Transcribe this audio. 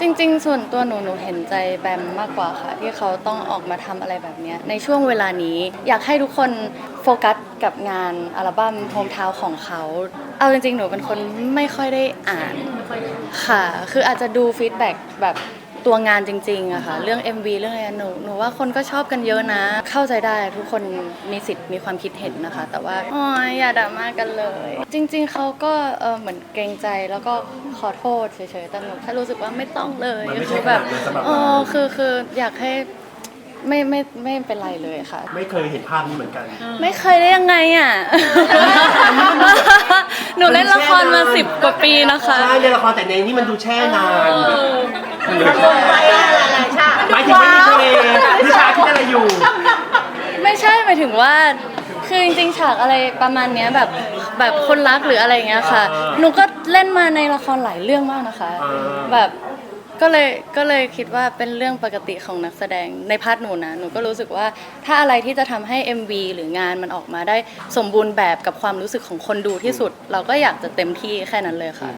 จริง ๆ ส่วนตัวหนูหนูเห็นใจแบมมากกว่าค่ะ ที่เขาต้องออกมาทำอะไรแบบเนี้ยในช่วงเวลานี้ อยากให้ทุกคนโฟกัสกับงานอัลบั้มโฮมทาวของเขา เอาจริง ๆ หนูเป็นคนไม่ค่อยได้อ่านค่ะ คืออาจจะดูฟีดแบ็กแบบ ตัวงานจริงๆอะค่ะเรื่อง MV เรื่องอะไรหนูหนูว่าคนก็ชอบกันเยอะนะ เข้าใจได้ทุกคนมีสิทธิ์มีความคิดเห็นนะคะ แต่ว่าโอ้ยอย่าด่ามากันเลย จริง ๆเขาก็เออเหมือนเกรงใจแล้วก็ขอโทษเฉยๆแต่หนูแค่รู้สึกว่าไม่ต้องเลยมันไม่ใช่คือแบบขนาดนั้นสำหรับเรา เออคือคืออยากให้ไม่ไม่ไม่เป็นไรเลยค่ะ ไม่เคยเห็นภาพนี้เหมือนกัน ไม่เคยได้ยังไงอะหนูเล่นละครมาสิบกว่าปีนะคะ ใช่ในละครแต่ในนี้มันดูแช่นานลงไปอะไรชาหมายถึงไม่มีทะเลนิชาที่อะไรอยู่ ไม่ใช่หมายถึงว่า คือจริงๆฉากอะไรประมาณเนี้ยแบบแบบคนรักหรืออะไรเงี้ยค่ะ หนูก็เล่นมาในละครหลายเรื่องมากนะคะ แบบ ก็เลยก็เลยคิดว่าเป็นเรื่องปกติของนักแสดงในพาร์ทหนูนะหนูก็รู้สึกว่าถ้าอะไรที่จะทำให้ MV หรืองานมันออกมาได้สมบูรณ์แบบกับความรู้สึกของคนดูที่สุด เราก็อยากจะเต็มที่แค่นั้นเลยค่ะ